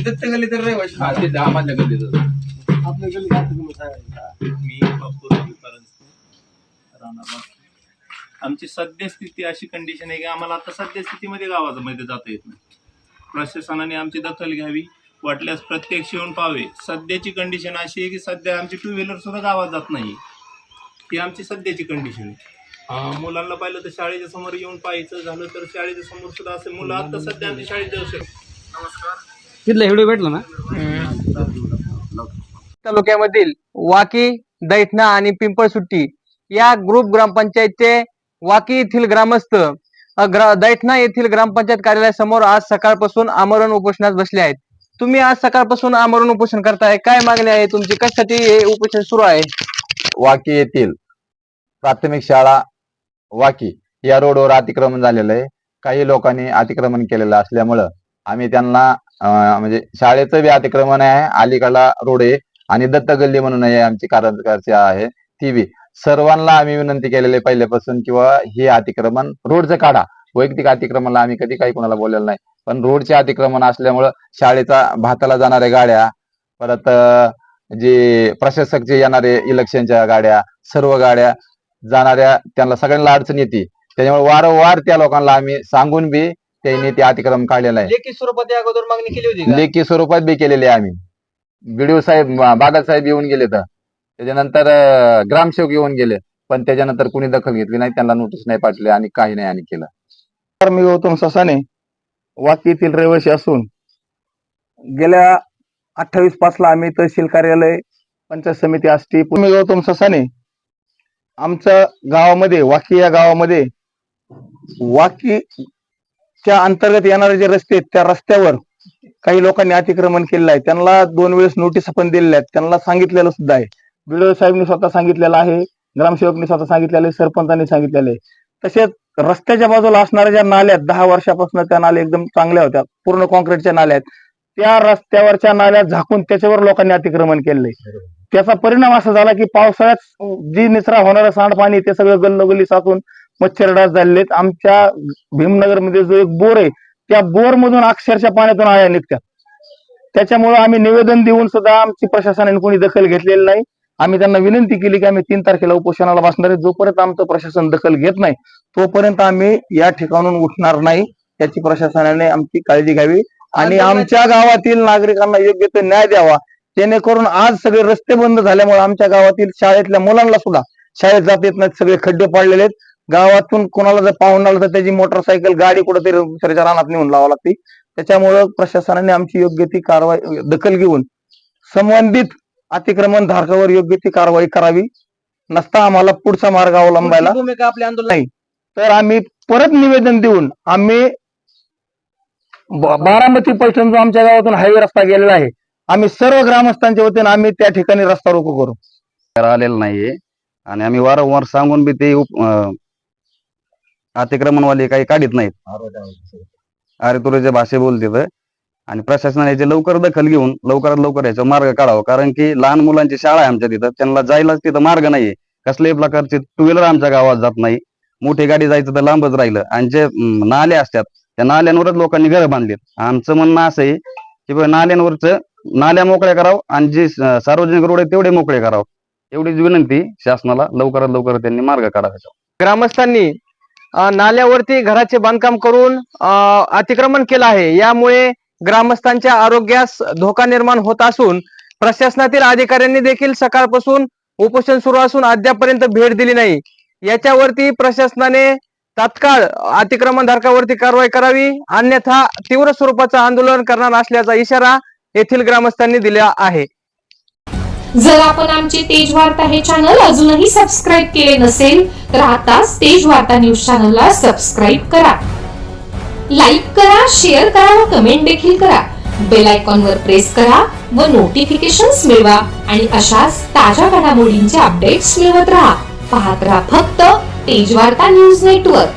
दत्त गल्ली तर. हा, दहा माझ्या गल्लीत. मी राहणार नाशिक. आमची सद्यस्थिती अशी कंडिशन आहे की आम्हाला आता सद्यस्थितीमध्ये गावाचं मध्ये जाता येत नाही प्रशासनाने आमची दखल घ्यावी वाटल्यास प्रत्यक्ष येऊन पाहावे सध्याची कंडिशन अशी आहे की सध्या आमची टू व्हीलर सुद्धा गावात जात नाही ही आमची सध्याची कंडिशन आहे मुलांना पाहिलं तर शाळेच्या समोर येऊन पाहायचं झालं तर शाळेच्या समोर सुद्धा असेल मुलं. आता सध्या आमच्या शाळेत जाऊ शकतात तिथला व्हिडिओ भेटला ना? तालुक्यामधील वाकी दैठणा आणि पिंपळसुट्टी या ग्रुप ग्रामपंचायतचे वाकी येथील ग्रामस्थ दैठणा येथील ग्रामपंचायत कार्यालयासमोर आज सकाळपासून आमरण उपोषणात बसले आहेत. तुम्ही आज सकाळपासून आमरण उपोषण करताय. काय मागणी आहे तुमची? कशासाठी हे उपोषण सुरू आहे? वाकी येथील प्राथमिक शाळा वाकी या रोडवर अतिक्रमण झालेलं आहे. काही लोकांनी अतिक्रमण केलेलं असल्यामुळं आम्ही त्यांना म्हणजे शाळेचं बी अतिक्रमण आहे अलीकडला रोड आहे आणि दत्त गल्ली म्हणून आहे आमची कार्यकर्ते आहे ती बी. सर्वांना आम्ही विनंती केलेली पहिल्यापासून किंवा हे अतिक्रमण रोडचं काढा. वैयक्तिक अतिक्रमणला आम्ही कधी काही कोणाला बोललेलं नाही. पण रोडचे अतिक्रमण असल्यामुळं शाळेचा भाताला जाणाऱ्या गाड्या परत जे प्रशासक जे येणारे इलेक्शनच्या गाड्या सर्व गाड्या जाणाऱ्या त्यांना सगळ्यांना अडचण येते. त्याच्यामुळे वारंवार त्या लोकांना आम्ही सांगून बी त्यांनी ते अतिक्रम काढलेलं आहे. लेखी स्वरूपात या अगोदर मागणी केली होती का? लेखी स्वरूपात बी केलेले आहे आम्ही. बीडीओ साहेब बागल साहेब येऊन गेले तर. त्याच्यानंतर अं, ग्रामसेवक येऊन गेले. पण त्याच्यानंतर कुणी दखल घेतली नाही त्यांना नोटीस नाही पाठवली आणि काही नाही आणि केलं. तर मी गौतम ससाने वाकीतील रहिवासी असून गेल्या अठ्ठावीस पाचला आम्ही तहसील कार्यालय पंचायत समिती आष्टी मी गौतम ससाने आमच्या गावामध्ये वाकी या गावामध्ये वाकीच्या अंतर्गत येणारे जे रस्ते आहेत त्या रस्त्यावर काही लोकांनी अतिक्रमण केलेलं आहे. त्यांना दोन वेळेस नोटीस पण दिलेल्या आहेत. त्यांना सांगितलेलं सुद्धा आहे. बिडो साहेबनी स्वतः सांगितलेलं आहे ग्रामसेवकनी स्वतः सांगितलेलं आहे सरपंचांनी सांगितलेलं आहे. तसेच रस्त्याच्या बाजूला असणाऱ्या ज्या नाल्या आहेत दहा वर्षापासून त्या नाल्या एकदम चांगल्या होत्या. पूर्ण कॉन्क्रीटच्या नाल्या आहेत. त्या रस्त्यावरच्या नाल्या झाकून त्याच्यावर लोकांनी अतिक्रमण केलंय. त्याचा परिणाम असा झाला की पावसाळ्यात जी निचरा होणारं सांडपाणी ते सगळं गल्लोगल्ली साचून मच्छरडास झालेले आहेत आमच्या भीमनगरमध्ये जो एक बोर आहे त्या बोर मधून अक्षरशः पाण्यातून आया निघतात त्याच्यामुळे आम्ही निवेदन देऊन सुद्धा आमची प्रशासनाने कोणी दखल घेतलेली नाही. आम्ही त्यांना विनंती केली की आम्ही तीन तारखेला उपोषणाला बसणार आहे. जोपर्यंत आमचं प्रशासन दखल घेत नाही तोपर्यंत आम्ही या ठिकाणून उठणार नाही. याची प्रशासनाने आमची काळजी घ्यावी. आणि आमच्या गावातील नागरिकांना योग्य तो न्याय द्यावा. जेणेकरून आज सगळे रस्ते बंद झाल्यामुळे आमच्या गावातील शाळेतल्या मुलांना सुद्धा शाळेत जात येत नाहीत सगळे खड्डे पाडलेले आहेत. गावातून कोणाला जर पाहून आलं तर त्याची मोटरसायकल गाडी कुठेतरी दुसऱ्याच्या रानात नेऊन लावा लागते. त्याच्यामुळं प्रशासनाने आमची योग्य ती कारवाई दखल घेऊन संबंधित अतिक्रमण धारकावर योग्य ती कारवाई करावी. नसता आम्हाला पुढचा मार्ग अवलंबायला नाही. तर आम्ही परत निवेदन देऊन आम्ही बारामती पैठण जो आमच्या गावातून हायवे रस्ता गेलेला आहे आम्ही सर्व ग्रामस्थांच्या वतीने आम्ही त्या ठिकाणी रस्ता रोको करू. आलेलं नाहीये. आणि आम्ही वारंवार सांगून बी ते उप- अतिक्रमणवाले काही काढीत नाहीत. अरे तुरेच्या भाषे बोलते आणि प्रशासनाने याची लवकर दखल घेऊन लवकरात लवकर याचा मार्ग काढावा. कारण की लहान मुलांची शाळा आहे आमच्या तिथं. त्यांना जायलाच तिथं मार्ग नाहीये. कसल्याही प्रकारचे टू व्हीलर आमच्या गावात जात नाही. मोठी गाडी जायचं तर लांबच राहिलं. आणि जे नाले असतात त्या नाल्यांवरच लोकांनी घरं बांधलीत. आमचं म्हणणं असं आहे की नाल्यांवरच नाल्या मोकळ्या करावं आणि जे सार्वजनिक रोड आहे तेवढे मोकळे करावं. एवढीच विनंती शासनाला लवकरात लवकर त्यांनी मार्ग काढावा ग्रामस्थांनी नाल्यावरती घराचे बांधकाम करून अतिक्रमण केलं आहे. यामुळे ग्रामस्थांच्या आरोग्यास धोका निर्माण होत असून प्रशासनातील अधिकाऱ्यांनी देखील सकाळपासून उपोषण सुरू असून अद्यापर्यंत भेट दिली नाही. याच्यावरती प्रशासनाने तात्काळ अतिक्रमण धारकावरती कारवाई करावी अन्यथा तीव्र स्वरूपाचं आंदोलन करणार असल्याचा इशारा येथील ग्रामस्थांनी दिला आहे. जर आपण आमचे तेज वार्ता हे चॅनल अजूनही सबस्क्राईब केले नसेल तर आताच तेज वार्ता न्यूज चॅनलला सबस्क्राईब करा. लाईक करा शेअर करा व कमेंट देखील करा. बेल आयकॉन वर प्रेस करा व नोटिफिकेशन्स मिळवा आणि अशाच ताज्या घडामोडींचे अपडेट्स मिळवत राहा. पाहत राहा फक्त तेजवार्ता न्यूज नेटवर्क.